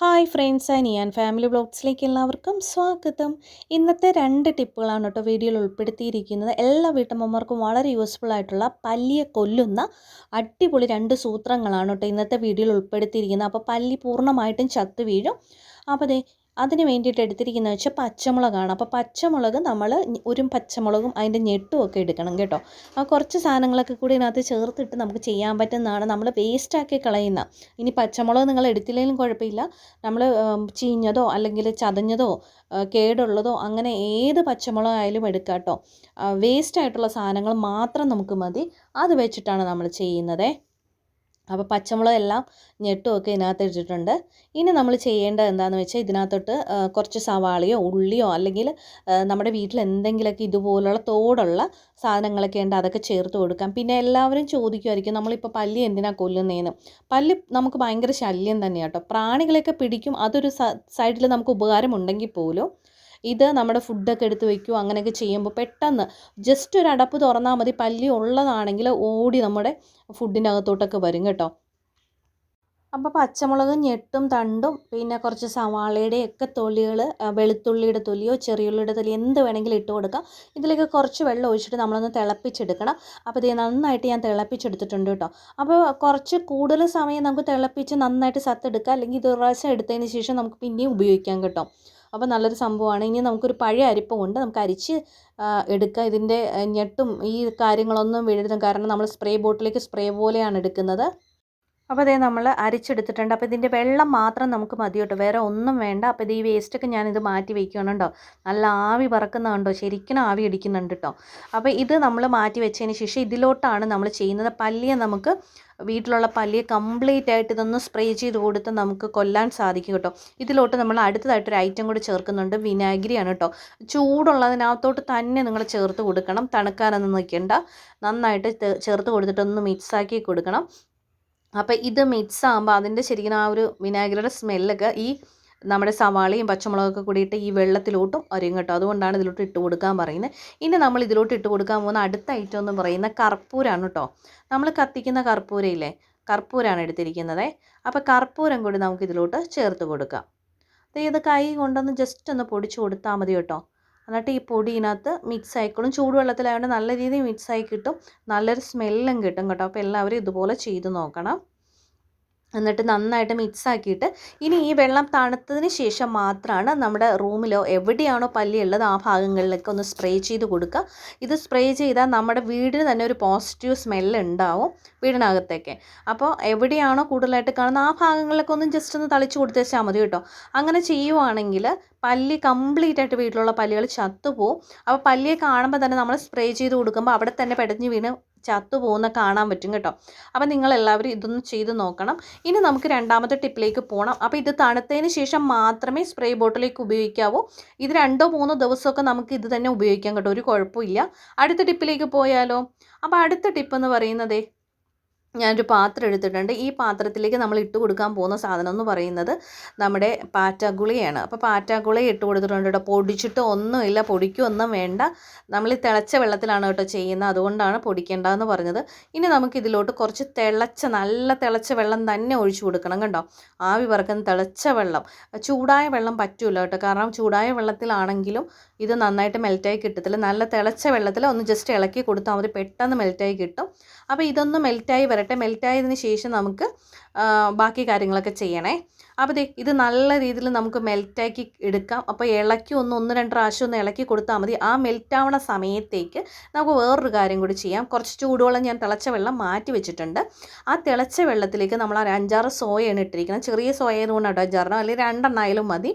Hi friends and ഞാൻ family ബ്ലോഗ്സിലേക്ക് എല്ലാവർക്കും സ്വാഗതം. ഇന്നത്തെ രണ്ട് ടിപ്പുകളാണ് കേട്ടോ വീഡിയോയിൽ ഉൾപ്പെടുത്തിയിരിക്കുന്നത്. എല്ലാ വീട്ടമ്മമാർക്കും വളരെ യൂസ്ഫുൾ ആയിട്ടുള്ള പല്ലിയെ കൊല്ലുന്ന അടിപൊളി രണ്ട് സൂത്രങ്ങളാണ് കേട്ടോ ഇന്നത്തെ വീഡിയോയിൽ ഉൾപ്പെടുത്തിയിരിക്കുന്നത്. അപ്പോൾ പല്ലി പൂർണമായിട്ടും ചത്തു വീഴും. അപ്പോൾ ദേ അതിന് വേണ്ടിയിട്ട് എടുത്തിരിക്കുന്നത് വെച്ചാൽ പച്ചമുളകാണ്. അപ്പോൾ പച്ചമുളക് നമ്മൾ ഒരു പച്ചമുളകും അതിന്റെ ഞെട്ടും ഒക്കെ എടുക്കണം കേട്ടോ. ആ കുറച്ച് സാധനങ്ങളൊക്കെ കൂടി ഇതിനകത്ത് ചേർത്തിട്ട് നമുക്ക് ചെയ്യാൻ പറ്റുന്നതാണ്. നമ്മൾ വേസ്റ്റാക്കി കളയുന്ന ഇനി പച്ചമുളക് നിങ്ങൾ എടുത്തില്ലെങ്കിലും കുഴപ്പമില്ല. നമ്മൾ ചീഞ്ഞതോ അല്ലെങ്കിൽ ചതഞ്ഞതോ കേടുള്ളതോ അങ്ങനെ ഏത് പച്ചമുളകായാലും എടുക്കാം കേട്ടോ. വേസ്റ്റായിട്ടുള്ള സാധനങ്ങൾ മാത്രം നമുക്ക് മതി. അത് വെച്ചിട്ടാണ് നമ്മൾ ചെയ്യുന്നത്. അപ്പോൾ പച്ചമുളകെല്ലാം ഞെട്ടുമൊക്കെ ഇതിനകത്ത് ഇട്ടിട്ടുണ്ട്. ഇനി നമ്മൾ ചെയ്യേണ്ടത് എന്താണെന്ന് വെച്ചാൽ ഇതിനകത്തോട്ട് കുറച്ച് സവാളയോ ഉള്ളിയോ അല്ലെങ്കിൽ നമ്മുടെ വീട്ടിൽ എന്തെങ്കിലുമൊക്കെ ഇതുപോലുള്ള തോടുള്ള സാധനങ്ങളൊക്കെ ഉണ്ട് അതൊക്കെ ചേർത്ത് കൊടുക്കാം. പിന്നെ എല്ലാവരും ചോദിക്കുമായിരിക്കും നമ്മളിപ്പോൾ പല്ലി എന്തിനാണ് കൊല്ലുന്നതെന്ന് പല്ലി നമുക്ക് ഭയങ്കര ശല്യം തന്നെയാണ് കേട്ടോ പ്രാണികളെയൊക്കെ പിടിക്കും. അതൊരു സൈഡിൽ നമുക്ക് ഉപകാരമുണ്ടെങ്കിൽ പോലും ഇത് നമ്മുടെ ഫുഡൊക്കെ എടുത്ത് വെക്കുക അങ്ങനെയൊക്കെ ചെയ്യുമ്പോൾ പെട്ടെന്ന് ജസ്റ്റ് ഒരു അടപ്പ് തുറന്നാൽ മതി. പല്ലി ഉള്ളതാണെങ്കിൽ ഓടി നമ്മുടെ ഫുഡിന്റെ അകത്തോട്ടൊക്കെ വരും കേട്ടോ. അപ്പോൾ പച്ചമുളക് ഞെട്ടും തണ്ടും പിന്നെ കുറച്ച് സവാളയുടെ ഒക്കെ തൊലികൾ വെളുത്തുള്ളിയുടെ തൊലിയോ ചെറിയുള്ളിയുടെ തൊലി എന്ത് വേണമെങ്കിലും ഇട്ട് കൊടുക്കാം. ഇതിലേക്ക് കുറച്ച് വെള്ളം ഒഴിച്ചിട്ട് നമ്മളൊന്ന് തിളപ്പിച്ചെടുക്കണം. അപ്പോൾ ഇത് നന്നായിട്ട് ഞാൻ തിളപ്പിച്ചെടുത്തിട്ടുണ്ട് കേട്ടോ. അപ്പോൾ കുറച്ച് കൂടുതൽ സമയം നമുക്ക് തിളപ്പിച്ച് നന്നായിട്ട് സത്തെടുക്കാം. അല്ലെങ്കിൽ ഇത് പ്രാവശ്യം എടുത്തതിന് ശേഷം നമുക്ക് പിന്നെയും ഉപയോഗിക്കാം കേട്ടോ. അപ്പോൾ നല്ലൊരു സംഭവമാണ്. ഇനി നമുക്കൊരു പഴയ അരിപ്പ കൊണ്ട് നമുക്ക് അരിച്ച് എടുക്കുക ഇതിന്റെ ഞെട്ടും ഈ കാര്യങ്ങളൊന്നും വീഴരുത് കാരണം നമ്മൾ സ്പ്രേ ബോട്ടിലേക്ക് സ്പ്രേ പോലെയാണ് എടുക്കുന്നത്. അപ്പോൾ അതേ നമ്മൾ അരിച്ചെടുത്തിട്ടുണ്ട്. അപ്പോൾ ഇതിന്റെ വെള്ളം മാത്രം നമുക്ക് മതി കേട്ടോ. വേറെ ഒന്നും വേണ്ട. അപ്പോൾ ഇത് ഈ വേസ്റ്റൊക്കെ ഞാനിത് മാറ്റി വയ്ക്കുകയാണ് നല്ല ആവി പറക്കുന്നുണ്ടോ ശരിക്കും ആവി അടിക്കുന്നുണ്ട് കേട്ടോ. അപ്പോൾ ഇത് നമ്മൾ മാറ്റി വെച്ചതിന് ശേഷം ഇതിലോട്ടാണ് നമ്മൾ ചെയ്യുന്നത്. പല്ലിയെ നമുക്ക് വീട്ടിലുള്ള പല്ലിയെ കംപ്ലീറ്റ് ആയിട്ട് ഇതൊന്ന് സ്പ്രേ ചെയ്ത് കൊടുത്ത് നമുക്ക് കൊല്ലാൻ സാധിക്കും കേട്ടോ. ഇതിലോട്ട് നമ്മൾ അടുത്തതായിട്ട് ഒരു ഐറ്റം കൂടി ചേർക്കുന്നുണ്ട്. വിനാഗിരിയാണ് കേട്ടോ. ചൂടുള്ളതിനകത്തോട്ട് തന്നെ നിങ്ങൾ ചേർത്ത് കൊടുക്കണം. തണുക്കാനൊന്നും നിൽക്കേണ്ട നന്നായിട്ട് ചേർത്ത് കൊടുത്തിട്ടൊന്ന് മിക്സാക്കി കൊടുക്കണം. അപ്പോൾ ഇത് മിക്സ് ആകുമ്പോൾ അതിന്റെ ശരിക്കും ആ ഒരു വിനാഗിരിയുടെ സ്മെല്ലൊക്കെ ഈ നമ്മുടെ സവാളയും പച്ചമുളകൊക്കെ കൂടിയിട്ട് ഈ വെള്ളത്തിലോട്ടും അരിയും കേട്ടോ. അതുകൊണ്ടാണ് ഇതിലോട്ട് ഇട്ട് കൊടുക്കാൻ പറയുന്നത്. ഇനി നമ്മൾ ഇതിലോട്ട് ഇട്ട് കൊടുക്കാൻ പോകുന്ന അടുത്ത ഐറ്റം എന്ന് പറയുന്ന കർപ്പൂരാണ് കേട്ടോ. നമ്മൾ കത്തിക്കുന്ന കർപ്പൂരയില്ലേ? കർപ്പൂരാണ് എടുത്തിരിക്കുന്നത്. അപ്പോൾ കർപ്പൂരം കൂടി നമുക്ക് ഇതിലോട്ട് ചേർത്ത് കൊടുക്കാം. ദേ ഇത് കൈ കൊണ്ടൊന്ന് ജസ്റ്റ് ഒന്ന് പൊടിച്ച് കൊടുത്താൽ മതി കേട്ടോ. എന്നിട്ട് ഈ പൊടി ഇതിനകത്ത് മിക്സ് ആയിക്കോളും ചൂടുവെള്ളത്തിലായതുകൊണ്ട് നല്ല രീതിയിൽ മിക്സ് ആയി കിട്ടും. നല്ലൊരു സ്മെല്ലും കിട്ടും കേട്ടോ. അപ്പോൾ എല്ലാവരും ഇതുപോലെ ചെയ്ത് നോക്കണം. എന്നിട്ട് നന്നായിട്ട് മിക്സ് ആക്കിയിട്ട് ഇനി ഈ വെള്ളം തണുത്തതിന് ശേഷം മാത്രമാണ് നമ്മുടെ റൂമിലോ എവിടെയാണോ പല്ലിയുള്ളത് ആ ഭാഗങ്ങളിലൊക്കെ ഒന്ന് സ്പ്രേ ചെയ്ത് കൊടുക്കുക. ഇത് സ്പ്രേ ചെയ്താൽ നമ്മുടെ വീടിന് തന്നെ ഒരു പോസിറ്റീവ് സ്മെല്ല് ഉണ്ടാവും വീടിനകത്തേക്ക്. അപ്പോൾ എവിടെയാണോ കൂടുതലായിട്ട് കാണുന്നത് ആ ഭാഗങ്ങളിലൊക്കെ ഒന്ന് ജസ്റ്റ് ഒന്ന് തളിച്ച് കൊടുത്തേച്ചാൽ മതി കേട്ടോ. അങ്ങനെ ചെയ്യുവാണെങ്കിൽ പല്ലി കംപ്ലീറ്റ് ആയിട്ട് വീട്ടിലുള്ള പല്ലികൾ ചത്തുപോകും അപ്പോൾ പല്ലിയെ കാണുമ്പോൾ തന്നെ നമ്മൾ സ്പ്രേ ചെയ്ത് കൊടുക്കുമ്പോൾ അവിടെ തന്നെ പെടഞ്ഞ് വീണ് ചത്തു പോകുന്ന കാണാൻ പറ്റും കേട്ടോ. അപ്പോൾ നിങ്ങളെല്ലാവരും ഇതൊന്ന് ചെയ്ത് നോക്കണം. ഇനി നമുക്ക് രണ്ടാമത്തെ ടിപ്പിലേക്ക് പോകണം അപ്പോൾ ഇത് തണുത്തതിന് ശേഷം മാത്രമേ സ്പ്രേ ബോട്ടിലേക്ക് ഉപയോഗിക്കാവൂ. ഇത് രണ്ടോ മൂന്നോ ദിവസമൊക്കെ നമുക്ക് ഇത് തന്നെ ഉപയോഗിക്കാം കേട്ടോ. ഒരു കുഴപ്പമില്ല. അടുത്ത ടിപ്പിലേക്ക് പോയാലോ? അപ്പോൾ അടുത്ത ടിപ്പ് എന്ന് പറയുന്നത് ഞാനൊരു പാത്രം എടുത്തിട്ടുണ്ട്. ഈ പാത്രത്തിലേക്ക് നമ്മൾ ഇട്ട് കൊടുക്കാൻ പോകുന്ന സാധനം എന്ന് പറയുന്നത് നമ്മുടെ പാറ്റാഗുളിയാണ്. അപ്പോൾ പാറ്റാഗുളി ഇട്ട് കൊടുത്തിട്ടുണ്ട് കേട്ടോ. പൊടിച്ചിട്ട് ഒന്നുമില്ല പൊടിക്കൊന്നും വേണ്ട. നമ്മൾ ഈ തിളച്ച വെള്ളത്തിലാണ് കേട്ടോ ചെയ്യുന്നത്. അതുകൊണ്ടാണ് പൊടിക്കേണ്ടതെന്ന് പറഞ്ഞത്. ഇനി നമുക്ക് ഇതിലോട്ട് കുറച്ച് തിളച്ച നല്ല തിളച്ച വെള്ളം തന്നെ ഒഴിച്ചു കൊടുക്കണം കേട്ടോ ആവി പറക്കുന്ന തിളച്ച വെള്ളം. ചൂടായ വെള്ളം പറ്റൂല കേട്ടോ. കാരണം ചൂടായ വെള്ളത്തിലാണെങ്കിലും ഇത് നന്നായിട്ട് മെൽറ്റായി കിട്ടത്തില്ല. നല്ല തിളച്ച വെള്ളത്തിൽ ഒന്ന് ജസ്റ്റ് ഇളക്കി കൊടുത്താൽ മതി. പെട്ടെന്ന് മെൽറ്റായി കിട്ടും. അപ്പോൾ ഇതൊന്ന് മെൽറ്റായി വരട്ടെ മെൽറ്റായതിന് ശേഷം നമുക്ക് ബാക്കി കാര്യങ്ങളൊക്കെ ചെയ്യണേ. അപ്പോൾ ദേ ഇത് നല്ല രീതിയിൽ നമുക്ക് മെൽറ്റാക്കി എടുക്കാം. അപ്പോൾ ഇളക്കി ഒന്ന് ഒന്ന് രണ്ട് പ്രാവശ്യം ഒന്ന് ഇളക്കി കൊടുത്താൽ മതി. ആ മെൽറ്റാവണ സമയത്തേക്ക് നമുക്ക് വേറൊരു കാര്യം കൂടി ചെയ്യാം. കുറച്ച് ചൂടുവെള്ളം ഞാൻ തിളച്ച വെള്ളം മാറ്റി വെച്ചിട്ടുണ്ട്. ആ തിളച്ച വെള്ളത്തിലേക്ക് നമ്മൾ ഒരു അഞ്ചാറ് സോയയാണ് ഇട്ടിരിക്കുന്നത്. ചെറിയ സോയ ആയതുകൊണ്ട് കേട്ടോ അഞ്ചാറെണ്ണം. അല്ലെങ്കിൽ രണ്ടെണ്ണം ആയാലും മതി.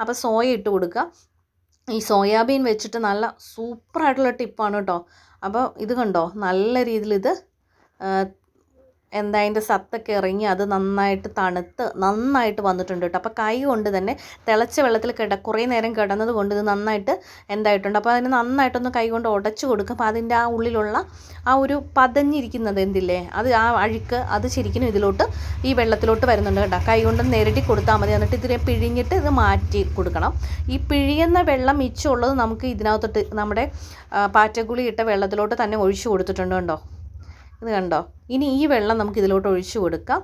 അപ്പോൾ സോയ ഇട്ട് കൊടുക്കുക. ഈ സോയാബീൻ വെച്ചിട്ട് നല്ല സൂപ്പറായിട്ടുള്ള ടിപ്പാണ് കേട്ടോ. അപ്പോൾ ഇത് കണ്ടോ? നല്ല രീതിയിൽ ഇത് എന്താ അതിന്റെ സത്തൊക്കെ ഇറങ്ങി അത് നന്നായിട്ട് തണുത്ത് നന്നായിട്ട് വന്നിട്ടുണ്ട് കേട്ടോ. അപ്പോൾ കൈ കൊണ്ട് തന്നെ തിളച്ച വെള്ളത്തിൽ കിട കുറേ നേരം കിടന്നത് കൊണ്ട് ഇത് നന്നായിട്ട് എന്തായിട്ടുണ്ട്. അപ്പോൾ അതിന് നന്നായിട്ടൊന്ന് കൈ കൊണ്ട് ഉടച്ചു കൊടുക്കും. അപ്പോൾ അതിന്റെ ആ ഉള്ളിലുള്ള ആ ഒരു പതഞ്ഞിരിക്കുന്നത് എന്തില്ലേ അത് ആ അഴുക്ക് അത് ശരിക്കും ഇതിലോട്ട് ഈ വെള്ളത്തിലോട്ട് വരുന്നുണ്ട് കേട്ടോ. കൈ കൊണ്ട് നേരിട്ടി കൊടുത്താൽ മതി. എന്നിട്ട് ഇതിനെ പിഴിഞ്ഞിട്ട് ഇത് മാറ്റി കൊടുക്കണം. ഈ പിഴിയുന്ന വെള്ളം മിച്ചമുള്ളത് നമുക്ക് ഇതിനകത്തോട്ട് നമ്മുടെ പാറ്റഗുളി ഇട്ട വെള്ളത്തിലോട്ട് തന്നെ ഒഴിച്ചു കൊടുത്തിട്ടുണ്ട് കണ്ടോ? ഇത് കണ്ടോ? ഇനി ഈ വെള്ളം നമുക്ക് ഇതിലോട്ട് ഒഴിച്ചു കൊടുക്കാം.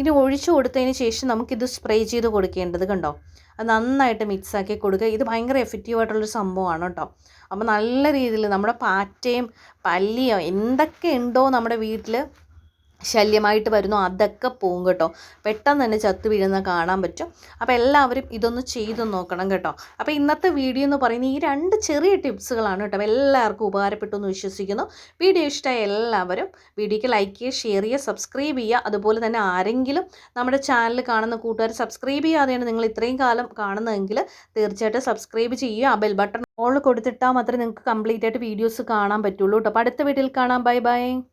ഇനി ഒഴിച്ചു കൊടുത്തതിന് ശേഷം നമുക്കിത് സ്പ്രേ ചെയ്ത് കൊടുക്കേണ്ടത് കണ്ടോ? അത് നന്നായിട്ട് മിക്സാക്കി കൊടുക്കുക. ഇത് ഭയങ്കര എഫക്റ്റീവ് ആയിട്ടുള്ളൊരു സംഭവമാണ് കേട്ടോ. അപ്പോൾ നല്ല രീതിയിൽ നമ്മുടെ പാറ്റയും പല്ലിയോ എന്തൊക്കെ ഉണ്ടോ നമ്മുടെ വീട്ടിൽ ശല്യമായിട്ട് വരുന്നു. അതൊക്കെ പോകും കേട്ടോ. പെട്ടെന്ന് തന്നെ ചത്തു വീഴുന്ന കാണാൻ പറ്റും. അപ്പോൾ എല്ലാവരും ഇതൊന്ന് ചെയ്ത് നോക്കണം കേട്ടോ. അപ്പോൾ ഇന്നത്തെ വീഡിയോ എന്ന് പറയുന്നത് ഈ രണ്ട് ചെറിയ ടിപ്സുകളാണ് കേട്ടോ. എല്ലാവർക്കും ഉപകാരപ്പെട്ടു എന്ന് വിശ്വസിക്കുന്നു. വീഡിയോ ഇഷ്ടമായ എല്ലാവരും വീഡിയോക്ക് ലൈക്ക് ചെയ്യുക ഷെയർ ചെയ്യുക സബ്സ്ക്രൈബ് ചെയ്യുക. അതുപോലെ തന്നെ ആരെങ്കിലും നമ്മുടെ ചാനൽ കാണുന്ന കൂട്ടുകാർ സബ്സ്ക്രൈബ് ചെയ്യാതെയാണ് നിങ്ങൾ ഇത്രയും കാലം കാണുന്നതെങ്കിൽ തീർച്ചയായിട്ടും സബ്സ്ക്രൈബ് ചെയ്യുക. ആ ബെൽ ബട്ടൺ ഓൾ കൊടുത്തിട്ടാൽ മാത്രമേ നിങ്ങൾക്ക് കംപ്ലീറ്റ് ആയിട്ട് വീഡിയോസ് കാണാൻ പറ്റുള്ളൂ കേട്ടോ. അപ്പോൾ അടുത്ത വീഡിയോയിൽ കാണാം. Bye bye.